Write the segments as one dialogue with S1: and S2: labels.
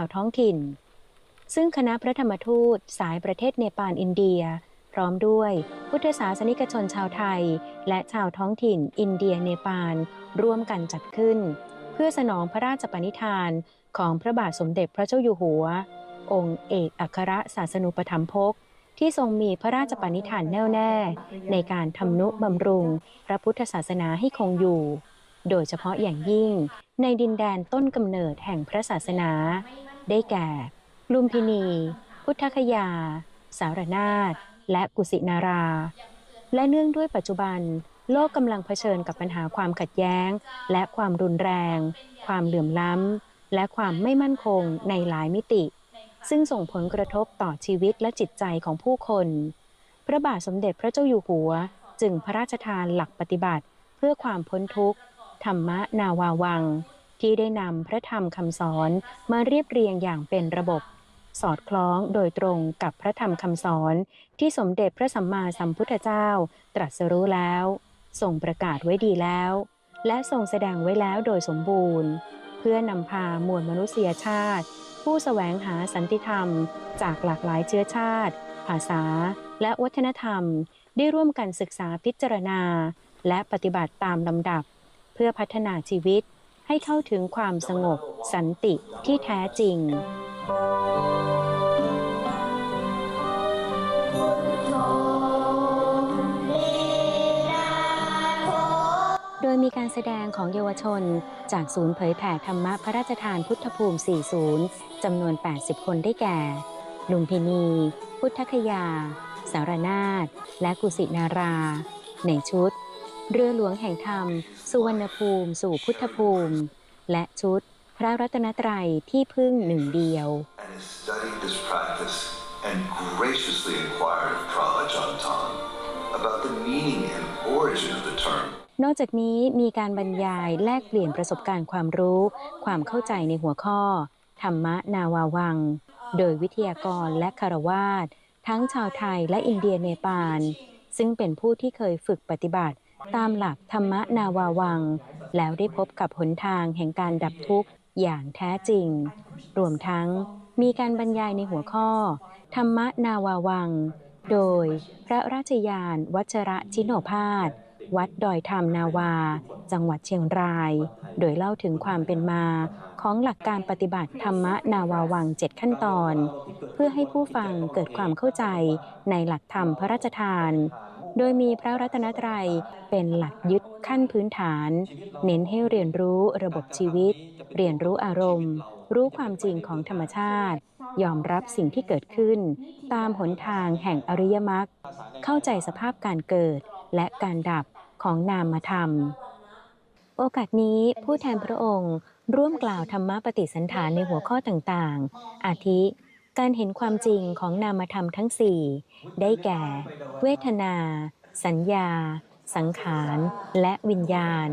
S1: ชาวท้องถิ่น ซึ่งคณะพระธรรมทูตสายประเทศเนปาลอินเดีย พร้อมด้วยพุทธศาสนิกชนชาวไทย และชาวท้องถิ่น อินเดียเนปาลร่วมกันจัดขึ้น เพื่อสนองพระราชปณิธานของพระบาทสมเด็จพระเจ้าอยู่หัว องค์เอกอัครศาสนูปถัมภกที่ทรงมีพระราชปณิธานแน่วแน่ ในการทำนุบำรุง พระพุทธศาสนาให้คงอยู่ โดยเฉพาะอย่างยิ่งในดินแดนต้นกำเนิดแห่งพระศาสนา ได้แก่ ลุมพินี พุทธคยา สารนาถและกุสินารา และเนื่องด้วยปัจจุบัน โลกกำลังเผชิญกับปัญหาความขัดแย้ง และความรุนแรง ความเหลื่อมล้ำ และความไม่มั่นคงในหลายมิติ ซึ่งส่งผลกระทบต่อชีวิตและจิตใจของผู้คน พระบาทสมเด็จพระเจ้าอยู่หัว จึงพระราชทานหลักปฏิบัติ เพื่อความพ้นทุกข์ ธรรมนาวาวัง ที่ได้นำพระธรรมคำสอนมาเรียบเรียงอย่างเป็นระบบ สอดคล้องโดยตรงกับพระธรรมคำสอน ที่สมเด็จพระสัมมาสัมพุทธเจ้า ตรัสรู้แล้วทรงประกาศไว้ดีแล้ว และทรงแสดงไว้แล้วโดยสมบูรณ์ เพื่อนำพามวลมนุษยชาติ ผู้แสวงหาสันติธรรม จากหลากหลายเชื้อชาติ ภาษา และวัฒนธรรม ได้ร่วมกันศึกษาพิจารณา และปฏิบัติตามลำดับ เพื่อพัฒนาชีวิต ให้เข้าถึงความสงบสันติที่แท้จริง โดยมีการแสดงของเยาวชน จากศูนย์เผยแผ่ธรรมะพระราชทานพุทธภูมิ 40 จำนวน 80 คนได้แก่ลุมพินี พุทธคยา สารนาถและกุสินารา ในชุด เรือหลวงแห่งธรรม สุวรรณภูมิ สู่พุทธภูมิ และชุด พระรัตนตรัยที่พึ่งหนึ่งเดียว
S2: and has studied this practice and graciously inquired of Prahlad Tan about the meaning and origin of the term.
S1: นอกจากนี้มีการบรรยายแลกเปลี่ยนประสบการณ์ความรู้ ความเข้าใจในหัวข้อ ธรรมะนาวาวัง โดยวิทยากรและคารวาสทั้งชาวไทยและอินเดียเนปาล ซึ่งเป็นผู้ที่เคยฝึกปฏิบัติ ตามหลักธรรมะนาวาวัง แล้วได้พบกับหนทางแห่งการดับทุกข์อย่างแท้จริง รวมทั้งมีการบรรยายในหัวข้อ ธรรมะนาวาวัง โดยพระราชยาน วัชระชิโนภาสวัดดอยธรรมนาวา จังหวัดเชียงราย โดยเล่าถึงความเป็นมาของหลักการปฏิบัติธรรมะนาวาวังเจ็ดขั้นตอน เพื่อให้ผู้ฟังเกิดความเข้าใจในหลักธรรมพระราชทาน โดยมีพระรัตนตรัยเป็นหลักยึดขั้นพื้นฐาน เน้นให้เรียนรู้ระบบชีวิต เรียนรู้อารมณ์ รู้ความจริงของธรรมชาติ ยอมรับสิ่งที่เกิดขึ้น ตามหนทางแห่งอริยมรรคเข้าใจสภาพการเกิดและการดับของนามธรรมโอกาสนี้ผู้แทนพระองค์ ร่วมกล่าวธรรมปฏิสันฐานในหัวข้อต่างๆ อาทิ การเห็นความจริงของนามธรรมทั้งสี่ได้แก่ เวทนา สัญญา สังขาร และวิญญาณ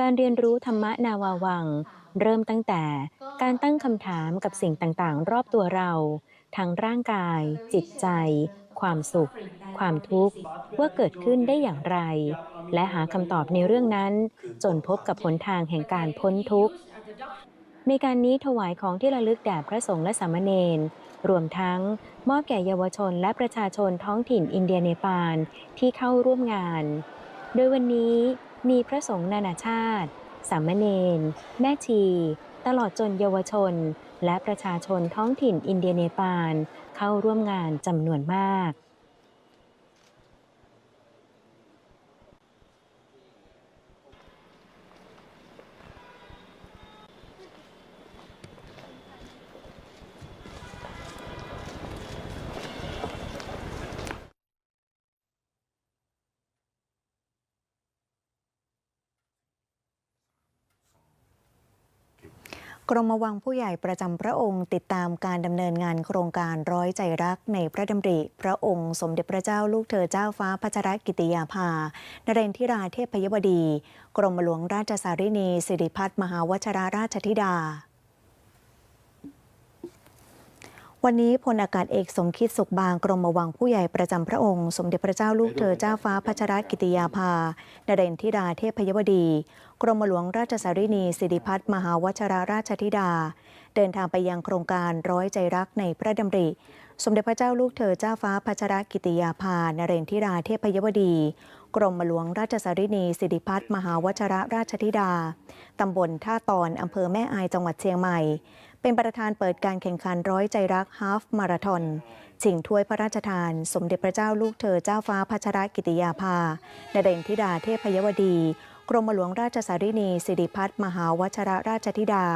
S1: การเรียนรู้ธรรมะนาวาวัง เริ่มตั้งแต่การตั้งคำถามกับสิ่งต่างๆ รอบตัวเราทั้งร่างกาย จิตใจ ความสุข ความทุกข์ ว่าเกิดขึ้นได้อย่างไร และหาคำตอบในเรื่องนั้น จนพบกับหนทางแห่งการพ้นทุกข์ ในการนี้ถวายของที่ระลึกแด่พระสงฆ์และสามเณร รวมทั้งมอบแก่เยาวชนและประชาชนท้องถิ่นอินเดียเนปาลที่เข้าร่วมงาน โดยวันนี้มีพระสงฆ์นานาชาติ สามเณร แม่ชี ตลอดจนเยาวชน และประชาชนท้องถิ่นอินเดียเนปาลเข้าร่วมงานจำนวนมาก
S3: กรมวังผู้ใหญ่ประจำพระองค์ติดตามการดำเนินงานโครงการร้อยใจรักในพระดำริ พระองค์สมเด็จพระเจ้าลูกเธอเจ้าฟ้าพัชรกิติยาภา นเรนทิราเทพยวดี กรมหลวงราชสารินีสิริพัฒมหาวชราราชธิดา วันนี้พลอากาศเอกสมคิดสุขบางกรมวังผู้ใหญ่ประจำพระองค์ สมเด็จพระเจ้าลูกเธอเจ้าฟ้าพัชรกิติยาภานเรนทิราเทพยวดี กรมหลวงราชสารินีสิริพัฒมหาวชราราชธิดา เดินทางไปยังโครงการร้อยใจรักในพระดำริ สมเด็จพระเจ้าลูกเธอเจ้าฟ้าพัชรกิติยาภานเรนทิราเทพยวดี กรมหลวงราชสารินีสิริพัฒน์มหาวชรราชธิดาตำบลท่าตอนอำเภอแม่อายจังหวัดเชียงใหม่ เป็นประธานเปิดการแข่งขันร้อยใจรักฮาฟมาราทอนชิงถ้วยพระราชทาน สมเด็จพระเจ้าลูกเธอเจ้าฟ้าพัชรกิติยาภานเรนทิดาเทพยวดี กรมหลวงราชสารินีสิริพัฒน์มหาวชรราชธิดา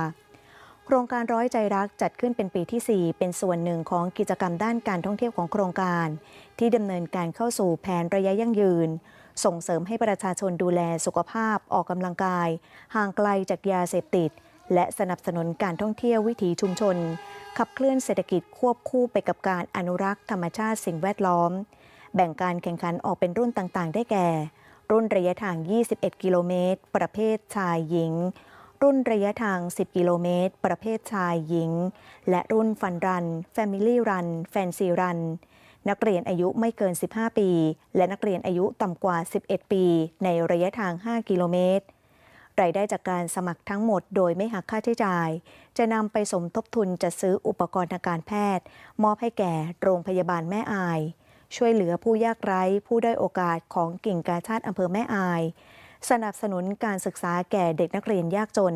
S3: โครงการร้อยใจรักจัดขึ้นเป็นปีที่ 4 เป็นส่วนหนึ่งของกิจกรรมด้านการท่องเที่ยวของโครงการ ที่ดำเนินการเข้าสู่แผนระยะยั่งยืนส่งเสริมให้ประชาชนดูแลสุขภาพออกกำลังกาย ห่างไกลจากยาเสพติด และสนับสนุนการท่องเที่ยววิถีชุมชน ขับเคลื่อนเศรษฐกิจควบคู่ไปกับการอนุรักษ์ธรรมชาติสิ่งแวดล้อม แบ่งการแข่งขันออกเป็นรุ่นต่างๆ ได้แก่ รุ่นระยะทาง 21 กิโลเมตร ประเภทชายหญิง รุ่นระยะทาง 10 กิโลเมตร ประเภทชายหญิง และรุ่นฟันรัน Family Run แฟนซีรันนักเรียนอายุไม่เกิน 15 ปี และนักเรียนอายุต่ำกว่า 11 ปี ในระยะทาง 5 กิโลเมตร รายได้จากการสมัครทั้งหมดโดยไม่หักค่าใช้จ่าย จะนำไปสมทบทุนจัดซื้ออุปกรณ์ทางการแพทย์ มอบให้แก่โรงพยาบาลแม่อาย ช่วยเหลือผู้ยากไร้ ผู้ได้อยโอกาสของกิ่งกาชาติอำเภอแม่อาย สนับสนุนการศึกษาแก่เด็กนักเรียนยากจน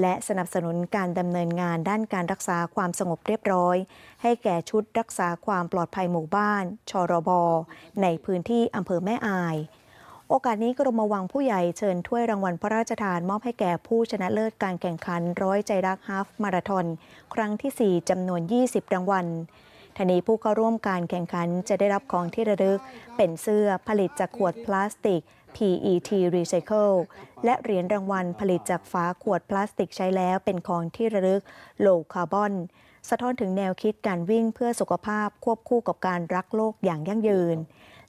S3: และสนับสนุนการดำเนินงานด้านการรักษาความสงบเรียบร้อย ให้แก่ชุดรักษาความปลอดภัยหมู่บ้าน ชรบ ในพื้นที่อำเภอแม่อาย โอกาสนี้กรมวังผู้ใหญ่เชิญถ้วยรางวัลพระราชทานมอบให้แก่ผู้ชนะเลิศการแข่งขันร้อยใจรักฮาฟมาราทอนครั้งที่ 4จำนวน 20 รางวัลทนี้ผู้เข้าร่วมการแข่งขันจะได้รับของที่ระลึก เป็นเสื้อผลิตจากขวดพลาสติก PET Recycle และเหรียญรางวัลผลิตจากฝาขวดพลาสติกใช้แล้วเป็นของที่ระลึก Low Carbon สะท้อนถึงแนวคิดการวิ่งเพื่อสุขภาพควบคู่กับการรักโลกอย่างยั่งยืน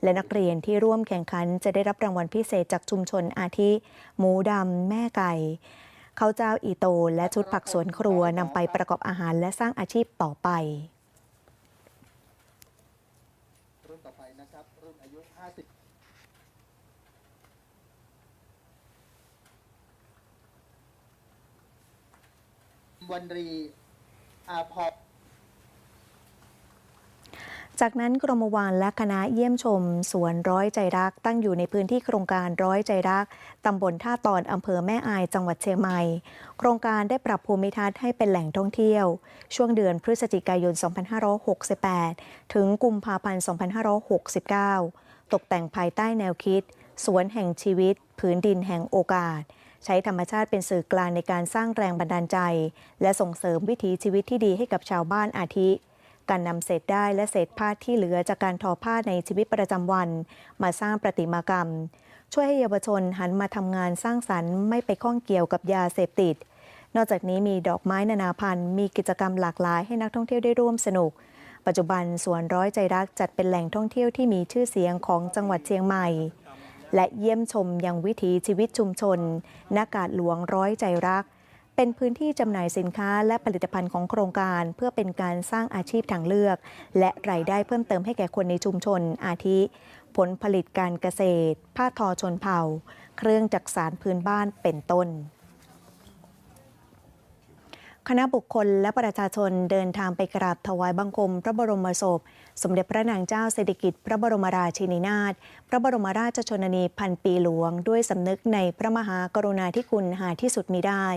S3: และนักเรียนที่ร่วมแข่งขันจะได้รับรางวัลพิเศษจากชุมชนอาทิ หมูดำแม่ไก่ข้าวเจ้าอีโต และชุดผักสวนครัวนำไปประกอบอาหารและสร้างอาชีพต่อไป
S4: รุ่นต่อไปนะครับรุ่นอายุ 50วันรีอาพร
S3: จากนั้นกรมวานและคณะเยี่ยมชม สวนร้อยใจรัก ตั้งอยู่ในพื้นที่โครงการร้อยใจรัก ตำบลท่าตอนอำเภอแม่อายจังหวัดเชียงใหม่ โครงการได้ปรับภูมิทัศน์ให้เป็นแหล่งท่องเที่ยว ช่วงเดือนพฤศจิกายน 2568 ถึงกุมภาพันธ์ 2569 ตกแต่งภายใต้แนวคิด สวนแห่งชีวิตผืนดินแห่งโอกาส ใช้ธรรมชาติเป็นสื่อกลางในการสร้างแรงบันดาลใจ และส่งเสริมวิถีชีวิตที่ดีให้กับชาวบ้านอาทิ การนำเศษได้และเศษผ้าที่เหลือจากการทอผ้าในชีวิตประจำวัน มาสร้างประติมากรรม ช่วยให้เยาวชนหันมาทำงานสร้างสรรค์ไม่ไปข้องเกี่ยวกับยาเสพติด นอกจากนี้มีดอกไม้นานาพันธุ์ มีกิจกรรมหลากหลายให้นักท่องเที่ยวได้ร่วมสนุก ปัจจุบันสวนร้อยใจรักจัดเป็นแหล่งท่องเที่ยวที่มีชื่อเสียงของจังหวัดเชียงใหม่ และเยี่ยมชมยังวิถีชีวิตชุมชนนากาศหลวงร้อยใจรัก เป็นพื้นที่จำหน่ายสินค้าและผลิตภัณฑ์ของโครงการ เพื่อเป็นการสร้างอาชีพทางเลือก และรายได้เพิ่มเติมให้แก่คนในชุมชน อาทิ ผลผลิตการเกษตร ผ้าทอชนเผ่า เครื่องจักสารพื้นบ้านเป็นต้นคณะบุคคลและประชาชนเดินทางไปกราบถวายบังคม พระบรมศพ สมเด็จพระนางเจ้าสิริกิติ์พระบรมราชินีนาถพระบรมราชชนนีพันปีหลวง ด้วยสำนึกในพระมหากรุณาธิคุณหาที่สุดมิได้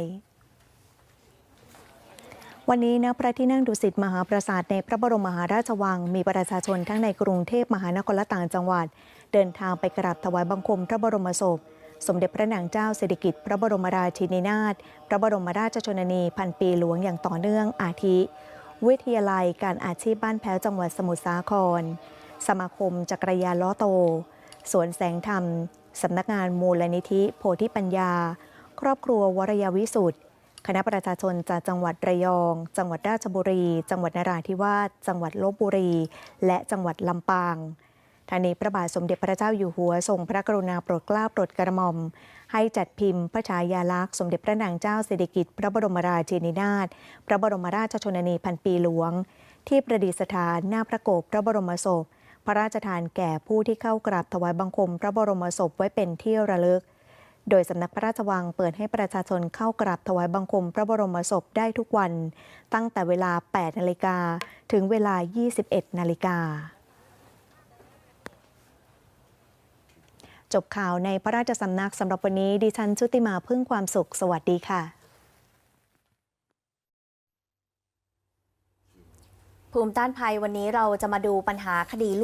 S3: วันนี้ณพระที่นั่งดุสิตมหาปราสาทในพระบรมมหาราชวัง มีประชาชนทั้งในกรุงเทพมหานครและต่างจังหวัด เดินทางไปกราบถวายบังคมพระบรมศพ สมเด็จพระนางเจ้าสิริกิติ์พระบรมราชินีนาถพระบรมราชชนนีพันปีหลวงอย่างต่อเนื่องอาทิ วิทยาลัยการอาชีพบ้านแพ้วจังหวัดสมุทรสาคร สมาคมจักรยานล้อโต สวนแสงธรรมสำนักงานมูลนิธิ โพธิปัญญา ครอบครัววรยาวิสุทธ์ คณะประชาชนจากจังหวัดระยอง จังหวัดราชบุรี จังหวัดนราธิวาส จังหวัดลบบุรี และจังหวัดลำปางทางนี้พระบาทสมเด็จพระเจ้าอยู่หัวทรงพระกรุณาโปรดเกล้าโปรดกระหม่อม ให้จัดพิมพ์พระฉายาลักษณ์สมเด็จพระนางเจ้าสิริกิติ์พระบรมราชินีนาถพระบรมราชชนนีพันปีหลวง ที่ประดิษฐานหน้าพระโกศพระบรมศพ พระราชทานแก่ผู้ที่เข้ากราบถวายบังคม พระบรมศพไว้เป็นที่ระลึก โดยสำนักพระราชวังเปิดให้ประชาชนเข้ากราบถวายบังคมพระบรมศพได้ทุกวัน ตั้งแต่เวลา 8 นาฬิกา ถึงเวลา 21 นาฬิกา จบข่าวในพระราชสำนักสำหรับวันนี้ดิฉันชุติมาพึ่งความสุข สวัสดีค่ะ
S5: ภูมิต้านภัยวันนี้เราจะมาดูปัญหาคดี